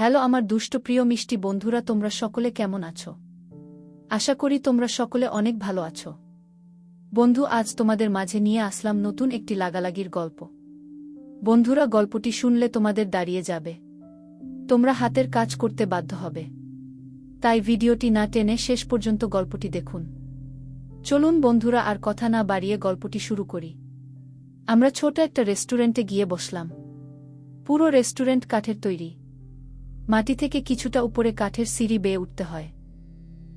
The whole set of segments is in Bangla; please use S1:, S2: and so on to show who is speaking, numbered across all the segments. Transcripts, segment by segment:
S1: হ্যালো আমার দুষ্ট প্রিয় মিষ্টি বন্ধুরা, তোমরা সকলে কেমন আছো? আশা করি তোমরা সকলে অনেক ভালো আছো। বন্ধু, আজ তোমাদের মাঝে নিয়ে আসলাম নতুন একটি লাগালাগির গল্প। বন্ধুরা, গল্পটি শুনলে তোমাদের দাঁড়িয়ে যাবে। তোমরা হাতের কাজ করতে বাধ্য হবে। তাই ভিডিওটি না টেনে শেষ পর্যন্ত গল্পটি দেখুন। চলুন বন্ধুরা, আর কথা না বাড়িয়ে গল্পটি শুরু করি। আমরা ছোট একটা রেস্টুরেন্টে গিয়ে বসলাম। পুরো রেস্টুরেন্ট কাঠের তৈরি। মাটি থেকে কিছুটা উপরে কাঠের সিঁড়ি বেয়ে উঠতে হয়।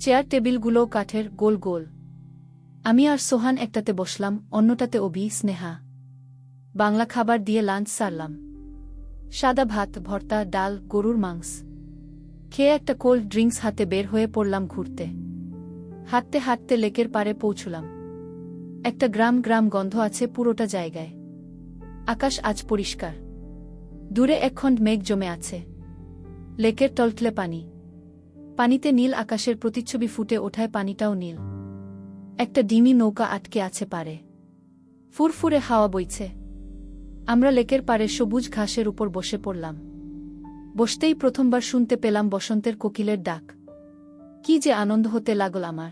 S1: চেয়ার টেবিলগুলোও কাঠের গোল গোল। আমি আর সোহান একটাতে বসলাম, অন্যটাতে অভি, স্নেহা। বাংলা খাবার দিয়ে লাঞ্চ সারলাম। সাদা ভাত, ভর্তা, ডাল, গরুর মাংস। খেয়ে একটা কোল্ড ড্রিঙ্কস হাতে বের হয়ে পড়লাম ঘুরতে। হাঁটতে হাঁটতে লেকের পারে পৌঁছলাম। একটা গ্রাম গ্রাম গন্ধ আছে পুরোটা জায়গায়। আকাশ আজ পরিষ্কার। দূরে একখণ্ড মেঘ জমে আছে। লেকের টলটলে পানি। পানিতে নীল আকাশের প্রতিচ্ছবি ফুটে ওঠায় পানিটাও নীল। একটা ডিমি নৌকা আটকে আছে পারে। ফুরফুরে হাওয়া বইছে। আমরা লেকের পারে সবুজ ঘাসের উপর বসে পড়লাম। বসতেই প্রথমবার শুনতে পেলাম বসন্তের কোকিলের ডাক। কি যে আনন্দ হতে লাগল আমার।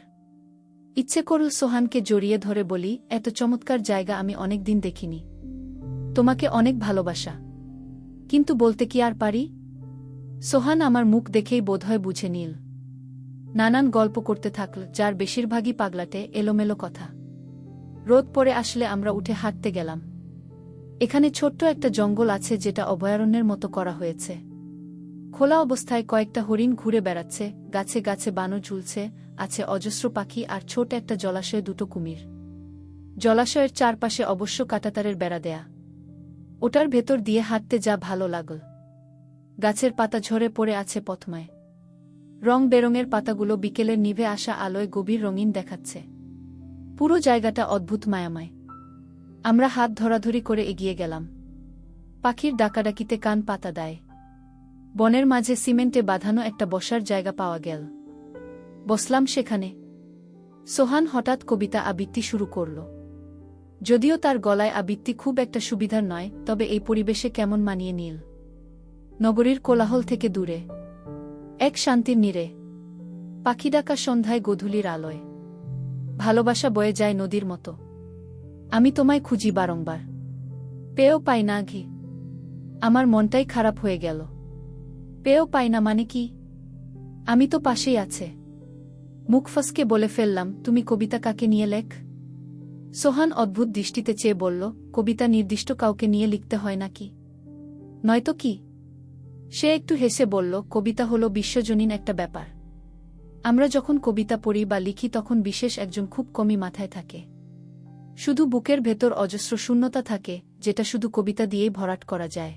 S1: ইচ্ছে করল সোহানকে জড়িয়ে ধরে বলি, এত চমৎকার জায়গা আমি অনেক দিন দেখিনি। তোমাকে অনেক ভালোবাসা। কিন্তু বলতে কি আর পারি? সোহান আমার মুখ দেখেই বোধহয় বুঝে নিল। নানান গল্প করতে থাকল, যার বেশিরভাগই পাগলাটে, এলোমেলো কথা। রোদ পরে আসলে আমরা উঠে হাঁটতে গেলাম। এখানে ছোট্ট একটা জঙ্গল আছে যেটা অভয়ারণ্যের মতো করা হয়েছে। খোলা অবস্থায় কয়েকটা হরিণ ঘুরে বেড়াচ্ছে, গাছে গাছে বানর ঝুলছে, আছে অজস্র পাখি আর ছোট একটা জলাশয়ে দুটো কুমির। জলাশয়ের চারপাশে অবশ্য কাটাতারের বেড়া দেয়া। ওটার ভেতর দিয়ে হাঁটতে যা ভালো লাগল। গাছের পাতা ঝরে পড়ে আছে পথমায়। রং বেরঙের পাতাগুলো বিকেলের নিভে আসা আলোয় গভীর রঙিন দেখাচ্ছে। পুরো জায়গাটা অদ্ভুত মায়াময়। আমরা হাত ধরাধরি করে এগিয়ে গেলাম। পাখির ডাকাডাকিতে কান পাতা দেয়। বনের মাঝে সিমেন্টে বাঁধানো একটা বসার জায়গা পাওয়া গেল। বসলাম সেখানে। সোহান হঠাৎ কবিতা আবৃত্তি শুরু করল। যদিও তার গলায় আবৃত্তি খুব একটা সুবিধার নয়, তবে এই পরিবেশে কেমন মানিয়ে নীল। নগরীর কোলাহল থেকে দূরে। এক শান্তির নীরে। পাখি ডাকা সন্ধ্যায় গধূলির আলোয়। ভালোবাসা বয়ে যায় নদীর মতো। আমি তোমায় খুঁজি বারংবার। পেয়েও পাই না ঘি। আমার মনটাই খারাপ হয়ে গেল। পেয়েও পাই না মানে কি? আমি তো পাশেই আছে। মুখ ফসকে বলে ফেললাম, তুমি কবিতা কাকে নিয়ে লেখ? সোহান অদ্ভুত দৃষ্টিতে চেয়ে বলল, কবিতা নির্দিষ্ট কাউকে নিয়ে লিখতে হয় নাকি? নয়তো কি? সে একটু হেসে বলল, কবিতা হল বিশ্বজনীন একটা ব্যাপার। আমরা যখন কবিতা পড়ি বা লিখি তখন বিশেষ একজন খুব কমই মাথায় থাকে। শুধু বুকের ভেতর অজস্র শূন্যতা থাকে, যেটা শুধু কবিতা দিয়েই ভরাট করা যায়।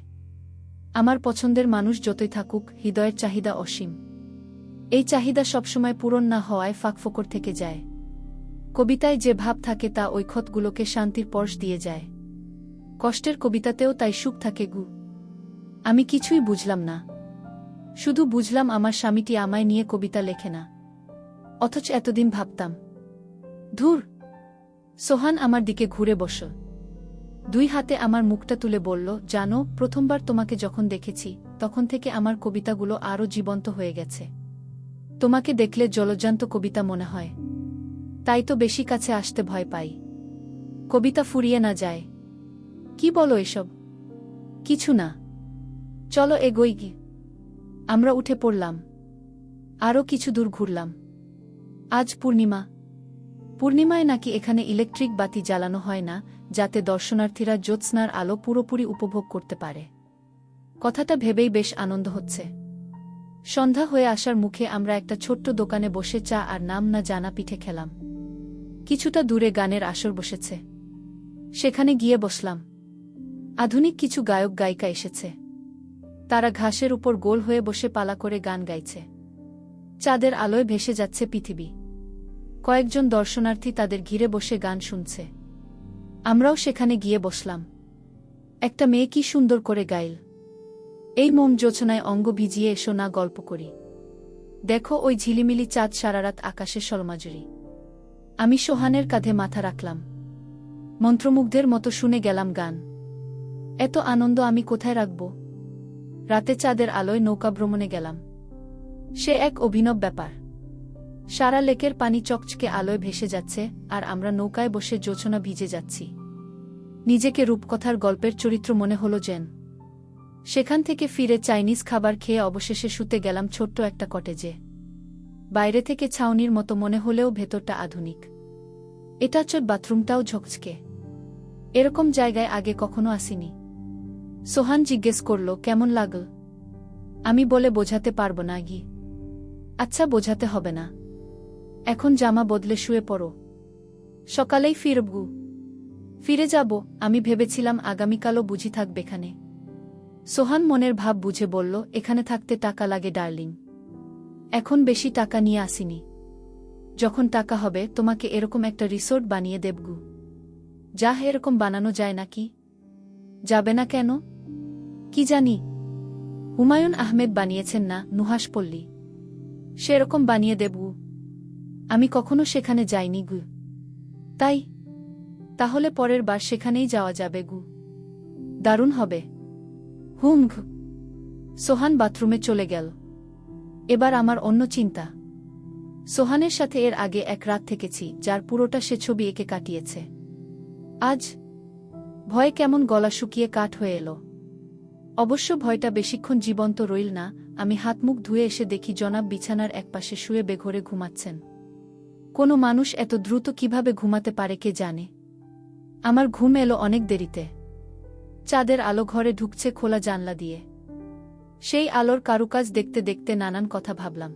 S1: আমার পছন্দের মানুষ যতই থাকুক, হৃদয়ের চাহিদা অসীম। এই চাহিদা সবসময় পূরণ না হওয়ায় ফাঁকফোকর থেকে যায়। কবিতায় যে ভাব থাকে তা ওই ক্ষতগুলোকে শান্তির পর্শ দিয়ে যায়। কষ্টের কবিতাতেও তাই সুখ থাকে গু। আমি কিছুই বুঝলাম না। শুধু বুঝলাম আমার স্বামীটি আমায় নিয়ে কবিতা লেখে না। অথচ এতদিন ভাবতাম, ধুর, সোহান আমার দিকে ঘুরে বস। দুই হাতে আমার মুখটা তুলে বলল, জানো, প্রথমবার তোমাকে যখন দেখেছি, তখন থেকে আমার কবিতাগুলো আরও জীবন্ত হয়ে গেছে। তোমাকে দেখলে জলজান্ত কবিতা মনে হয়। তাই তো বেশি কাছে আসতে ভয় পাই। কবিতা ফুরিয়ে না যায়। কি বলো এসব? কিছু না। চলো এগোই গি। আমরা উঠে পড়লাম। আরও কিছু দূর ঘুরলাম। আজ পূর্ণিমা। পূর্ণিমায় নাকি এখানে ইলেকট্রিক বাতি জ্বালানো হয় না, যাতে দর্শনার্থীরা জ্যোৎস্নার আলো পুরোপুরি উপভোগ করতে পারে। কথাটা ভেবেই বেশ আনন্দ হচ্ছে। সন্ধ্যা হয়ে আসার মুখে আমরা একটা ছোট্ট দোকানে বসে চা আর নাম না জানা পিঠে খেলাম। কিছুটা দূরে গানের আসর বসেছে। সেখানে গিয়ে বসলাম। আধুনিক কিছু গায়ক গায়িকা এসেছে। তারা ঘাসের উপর গোল হয়ে বসে পালা করে গান গাইছে। চাঁদের আলোয় ভেসে যাচ্ছে পৃথিবী। কয়েকজন দর্শনার্থী তাদের ঘিরে বসে গান শুনছে। আমরাও সেখানে গিয়ে বসলাম। একটা মেয়ে কি সুন্দর করে গাইল। এই মোম যোচনায় অঙ্গ ভিজিয়ে এসো না গল্প করি। দেখো ওই ঝিলিমিলি চাঁদ সারারাত আকাশে সলমাজুরি আমি সোহানের কাঁধে মাথা রাখলাম। মন্ত্রমুগ্ধের মতো শুনে গেলাম গান। এত আনন্দ আমি কোথায় রাখব? রাতে চাঁদের আলোয় নৌকা ভ্রমণে গেলাম। সে এক অভিনব ব্যাপার। সারা লেকের পানি চকচকে আলোয় ভেসে যাচ্ছে, আর আমরা নৌকায় বসে জোছনা ভিজে যাচ্ছি। নিজেকে রূপকথার গল্পের চরিত্র মনে হলো যেন। সেখান থেকে ফিরে চাইনিজ খাবার খেয়ে অবশেষে শুতে গেলাম ছোট্ট একটা কটেজে। বাইরে থেকে ছাউনির মতো মনে হলেও ভেতরটা আধুনিক। এটা চোট বাথরুমটাও ঝকঝকে। এরকম জায়গায় আগে কখনো আসিনি। সোহান জিজ্ঞেস করল, কেমন লাগল? আমি বলে বোঝাতে পারব না গি আচ্ছা বোঝাতে হবে না। এখন জামা বদলে শুয়ে পড়ো। সকালেই ফিরবগু ফিরে যাব, আমি ভেবেছিলাম আগামীকালও বুঝি থাকবে এখানে। সোহান মনের ভাব বুঝে বলল, এখানে থাকতে টাকা লাগে, ডার্লিং। এখন বেশি টাকা নিয়ে আসিনি। যখন টাকা হবে, তোমাকে এরকম একটা রিসোর্ট বানিয়ে দেবগু। যা এরকম বানানো যায় নাকি? যাবে না কেন? কি জানি? হুমায়ুন আহমেদ বানিয়েছেন না নুহাস পল্লী। সেরকম বানিয়ে দেবগু আমি কখনো সেখানে যাইনি গু। তাই? তাহলে পরের বার সেখানেই যাওয়া যাবে গু। দারুণ হবে। হুম সোহান বাথরুমে চলে গেল। এবার আমার অন্য চিন্তা। সোহানের সাথে এর আগে এক রাত থেকেছি, যার পুরোটা সে ছবি এঁকে কাটিয়েছে। আজ? ভয়ে কেমন গলা শুকিয়ে কাঠ হয়ে এলো। অবশ্য ভয়টা বেশিক্ষণ জীবন্ত রইল না, আমি হাত মুখ ধুয়ে এসে দেখি জনাব বিছানার একপাশে শুয়ে বেঘরে ঘুমাচ্ছেন। কোনো মানুষ এত দ্রুত কীভাবে ঘুমাতে পারে কে জানে? আমার ঘুম এলো অনেক দেরিতে। চাঁদের আলো ঘরে ঢুকছে খোলা জানলা দিয়ে। সেই আলোর কারুকাজ দেখতে দেখতে নানান কথা ভাবলাম।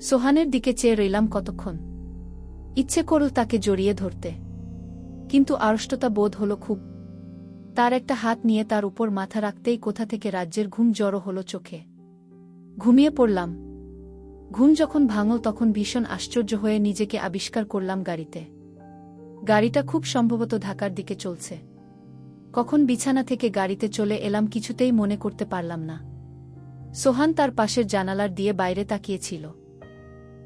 S1: সোহানের দিকে চেয়ে রইলাম কতক্ষণ। ইচ্ছে করল তাকে জড়িয়ে ধরতে। কিন্তু আড়ষ্টতা বোধ হল খুব তার একটা হাত নিয়ে তার উপর মাথা রাখতেই কোথা থেকে রাজ্যের ঘুম জড়ো হল চোখে। ঘুমিয়ে পড়লাম। ঘুম যখন ভাঙল তখন ভীষণ আশ্চর্য হয়ে নিজেকে আবিষ্কার করলাম গাড়িতে। গাড়িটা খুব সম্ভবত ঢাকার দিকে চলছে। কখন বিছানা থেকে গাড়িতে চলে এলাম কিছুতেই মনে করতে পারলাম না। সোহান তার পাশের জানালার দিয়ে বাইরে তাকিয়েছিল।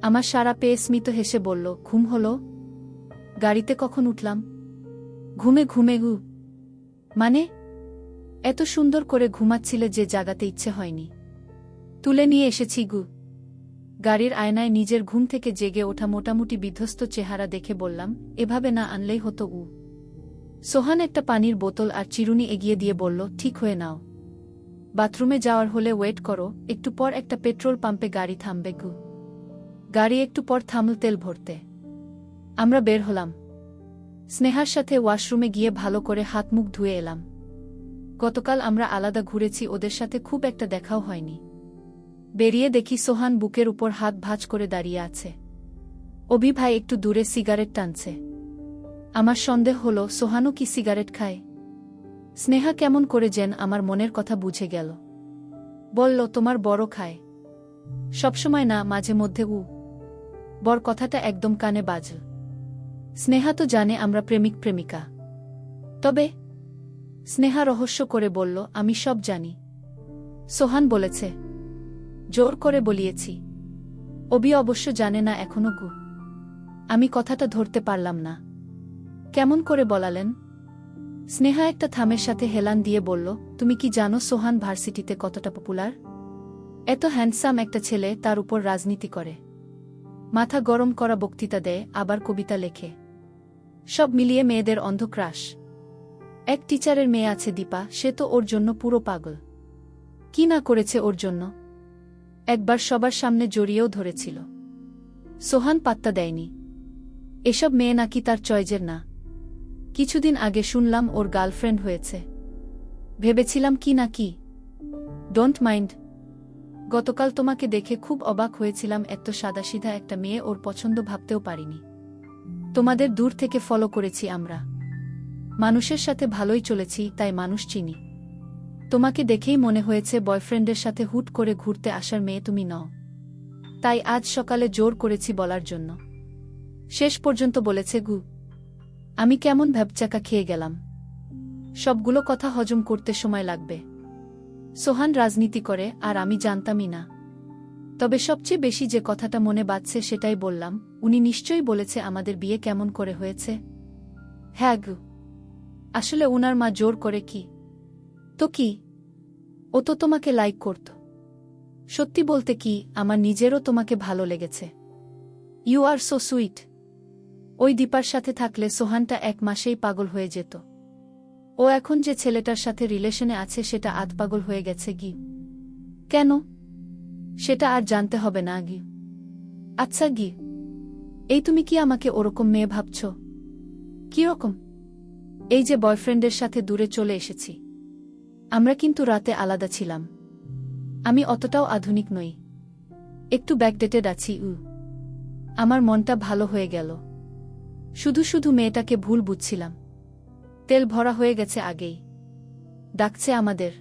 S1: আমার সারা পেয়ে স্মিত হেসে বলল, ঘুম হল? গাড়িতে কখন উঠলাম? ঘুমে ঘুমে গু মানে? এত সুন্দর করে ঘুমাচ্ছিলে যে জাগাতে ইচ্ছে হয়নি। তুলে নিয়ে এসেছি গু। গাড়ির আয়নায় নিজের ঘুম থেকে জেগে ওঠা মোটামুটি বিধ্বস্ত চেহারা দেখে বললাম, এভাবে না আনলেই হতো উ সোহান একটা পানির বোতল আর চিরুনি এগিয়ে দিয়ে বলল, ঠিক হয়ে নাও। বাথরুমে যাওয়ার হলে ওয়েট করো, একটু পর একটা পেট্রোল পাম্পে গাড়ি থামবে গু। গাড়ি একটু পর থামল তেল ভরতে। আমরা বের হলাম। স্নেহার সাথে ওয়াশরুমে গিয়ে ভালো করে হাত মুখ ধুয়ে এলাম। গতকাল আমরা আলাদা ঘুরেছি, ওদের সাথে খুব একটা দেখাও হয়নি। বেরিয়ে দেখি সোহান বুকের উপর হাত ভাঁজ করে দাঁড়িয়ে আছে। অভি ভাই একটু দূরে সিগারেট টানছে। আমার সন্দেহ হল, সোহানও কি সিগারেট খায়? স্নেহা কেমন করে যেন আমার মনের কথা বুঝে গেল। বলল, তোমার বড় খায়। সবসময় না, মাঝে মধ্যে উ। বর কথাটা একদম কানে বাজল। স্নেহা তো জানে আমরা প্রেমিক প্রেমিকা। তবে স্নেহা রহস্য করে বলল, আমি সব জানি। সোহান বলেছে, জোর করে বলিয়েছি। অবি অবশ্য জানে না এখনও গু। আমি কথাটা ধরতে পারলাম না। কেমন করে বলালেন? স্নেহা একটা থামের সাথে হেলান দিয়ে বলল, তুমি কি জানো সোহান ভার্সিটিতে কতটা পপুলার? এত হ্যান্ডসাম একটা ছেলে তার উপর রাজনীতি করে। মাথা গরম করা বক্তৃতা দেয়, আবার কবিতা লেখে। সব মিলিয়ে মেয়েদের অন্ধক্রাশ। এক টিচারের মেয়ে আছে দীপা, সে তো ওর জন্য পুরো পাগল। কি না করেছে ওর জন্য? একবার সবার সামনে জড়িয়েও ধরেছিল। সোহান পাত্তা দেয়নি। এসব মেয়ে নাকি তার চয়েজের না। কিছুদিন আগে শুনলাম ওর গার্লফ্রেন্ড হয়েছে। ভেবেছিলাম কি না কি। Don't mind. গতকাল তোমাকে দেখে খুব অবাক হয়েছিলাম, এত সাদাসিধা একটা মেয়ে ওর পছন্দ ভাবতেও পারিনি। তোমাদের দূর থেকে ফলো করেছি আমরা। মানুষের সাথে ভালোই চলেছি, তাই মানুষ চিনি। তোমাকে দেখেই মনে হয়েছে বয়ফ্রেন্ডের সাথে হুট করে ঘুরতে আসার মেয়ে তুমি নও। তাই আজ সকালে জোর করেছি বলার জন্য। শেষ পর্যন্ত বলেছে, গু, আমি কেমন ভ্যাবচাকা খেয়ে গেলাম। সবগুলো কথা হজম করতে সময় লাগবে। সোহান রাজনীতি করে, আর আমি জানতামই না। তবে সবচেয়ে বেশি যে কথাটা মনে বাজছে সেটাই বললাম, উনি নিশ্চয়ই বলেছে আমাদের বিয়ে কেমন করে হয়েছে। হ্যাঁ গু। আসলে উনার মা জোর করে কি? তো কি? ও তো তোমাকে লাইক করত। সত্যি বলতে কি, আমার নিজেরও তোমাকে ভালো লেগেছে। ইউ আর সো সুইট ওই দীপার সাথে থাকলে সোহানটা এক মাসেই পাগল হয়ে যেত। ও এখন যে ছেলেটার সাথে রিলেশনে আছে সেটা আধ পাগল হয়ে গেছে গি কেন? সেটা আর জানতে হবে না, গি। আচ্ছা গি। এই তুমি কি আমাকে ওরকম মেয়ে ভাবছ? কীরকম এই যে বয়ফ্রেন্ডের সাথে দূরে চলে এসেছি। আমরা কিন্তু রাতে আলাদা ছিলাম। আমি অতটাও আধুনিক নই। একটু ব্যাকডেটেড আছি, উ। আমার মনটা ভালো হয়ে গেল। শুধু শুধু মেয়েটাকে ভুল বুঝছিলাম। তেল ভরা হয়ে গেছে আগেই। ডাকছে আমাদের।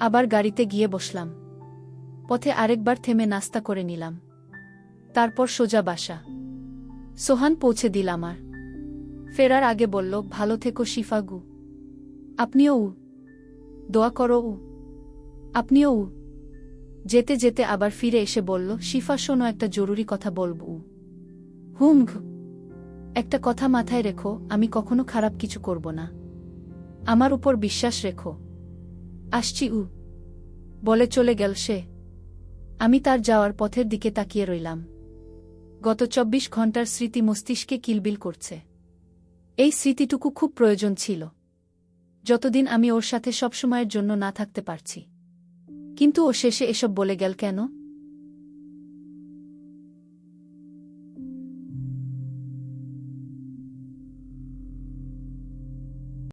S1: আবার গাড়িতে গিয়ে বসলাম। পথে আরেকবার থেমে নাস্তা করে নিলাম। তারপর সোজা বাসা। সোহান পৌঁছে দিল আমার। ফেরার আগে বলল, ভালো থেকো শিফাগু আপনিও উ। দোয়া করো উ। আপনিও উ। যেতে যেতে আবার ফিরে এসে বলল, শিফা, শোনো, একটা জরুরি কথা বলব উ। হুম একটা কথা মাথায় রেখো, আমি কখনো খারাপ কিছু করব না। আমার উপর বিশ্বাস রেখো। আসছি উ। বলে চলে গেল সে। আমি তার যাওয়ার পথের দিকে তাকিয়ে রইলাম। গত চব্বিশ ঘণ্টার স্মৃতি মস্তিষ্কে কিলবিল করছে। এই স্মৃতিটুকু খুব প্রয়োজন ছিল। যতদিন আমি ওর সাথে সবসময়ের জন্য না থাকতে পারছি। কিন্তু ও শেষে এসব বলে গেল, কেন?